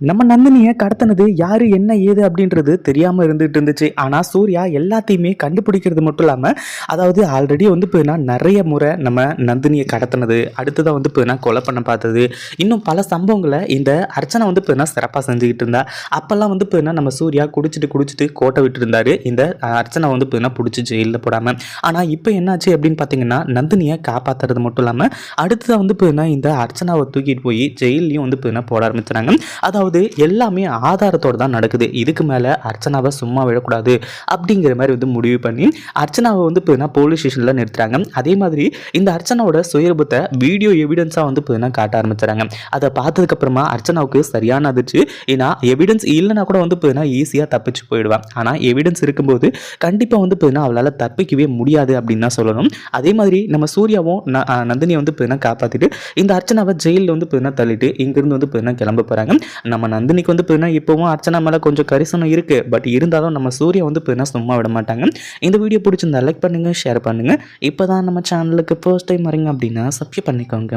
நம்ம நந்தினியை கடத்தினது யாரு என்ன ஏது அப்படின்றது தெரியாம இருந்துட்டு இருந்துச்சு. ஆனா சூர்யா எல்லாத்தையுமே கண்டுபிடிக்கிறது மட்டும் இல்லாம அதாவது ஆல்ரெடி வந்து போயினா நிறைய முறை நம்ம நந்தினியை கடத்தினது. அடுத்ததாக வந்து போயினா கொலை பண்ண பார்த்தது. இன்னும் பல சம்பவங்களை இந்த அர்ச்சனை வந்து போயினா சிறப்பாக செஞ்சுக்கிட்டு இருந்தா. அப்பெல்லாம் வந்து போயினா நம்ம சூர்யா குடிச்சிட்டு குடிச்சிட்டு கோட்டை விட்டு இருந்தாரு. இந்த அர்ச்சனை வந்து போயினா பிடிச்சி ஜெயிலில் போடாம. ஆனா இப்போ என்னாச்சு அப்படின்னு பார்த்தீங்கன்னா நந்தினியை காப்பாத்துறது மட்டும் இல்லாம அடுத்ததாக வந்து போயினா இந்த அர்ச்சனாவை தூக்கிட்டு போய் ஜெயிலையும் வந்து போயினா போட ஆரம்பிச்சாங்க அதாவது எல்லாமே ஆதாரத்தோட தான் நடக்குது. இதுக்கு மேலே அர்ச்சனாவை சும்மா விடக்கூடாது அப்படிங்கிற மாதிரி வந்து முடிவு பண்ணி அர்ச்சனாவை வந்து பார்த்தீங்கன்னா போலீஸ் ஸ்டேஷனில் நிறுத்துறாங்க. அதே மாதிரி இந்த அர்ச்சனாவோட சுயரூபத்தை வீடியோ எவிடன்ஸாக வந்து பார்த்தீங்கன்னா காட்ட ஆரம்பிச்சாங்க அதை பார்த்ததுக்கப்புறமா அர்ச்சனாவுக்கு சரியான அதிர்ச்சி. ஏன்னா எவிடன்ஸ் இல்லைனா கூட வந்து பார்த்தீங்கன்னா ஈஸியாக தப்பிச்சு போயிடுவான். ஆனால் எவிடன்ஸ் இருக்கும்போது கண்டிப்பாக வந்து பார்த்தீங்கன்னா அவளால் தப்பிக்கவே முடியாது அப்படின்னு தான் சொல்லணும். அதே மாதிரி நம்ம சூர்யாவும் ந- நந்தினியை வந்து பார்த்தீங்கன்னா காப்பாற்றிட்டு இந்த அர்ச்சனாவை ஜெயிலில் வந்து பார்த்தீங்கன்னா தள்ளிட்டு இங்கிருந்து வந்து பார்த்தீங்கன்னா கிளம்ப போகிறாங்க நம்ம நந்தினிக்கு வந்து பார்த்தீங்கன்னா இப்போவும் அர்ச்சனா மேலே கொஞ்சம் கரிசனம் இருக்குது பட் இருந்தாலும் நம்ம சூர்யா வந்து பார்த்தீங்கன்னா சும்மா விட மாட்டாங்க. இந்த வீடியோ பிடிச்சிருந்தா லைக் பண்ணுங்கள் ஷேர் பண்ணுங்கள் இப்போ தான் நம்ம சேனலுக்கு ஃபர்ஸ்ட் டைம் வரீங்க அப்படின்னா சப்ஸ்கிரைப் பண்ணிக்கோங்க.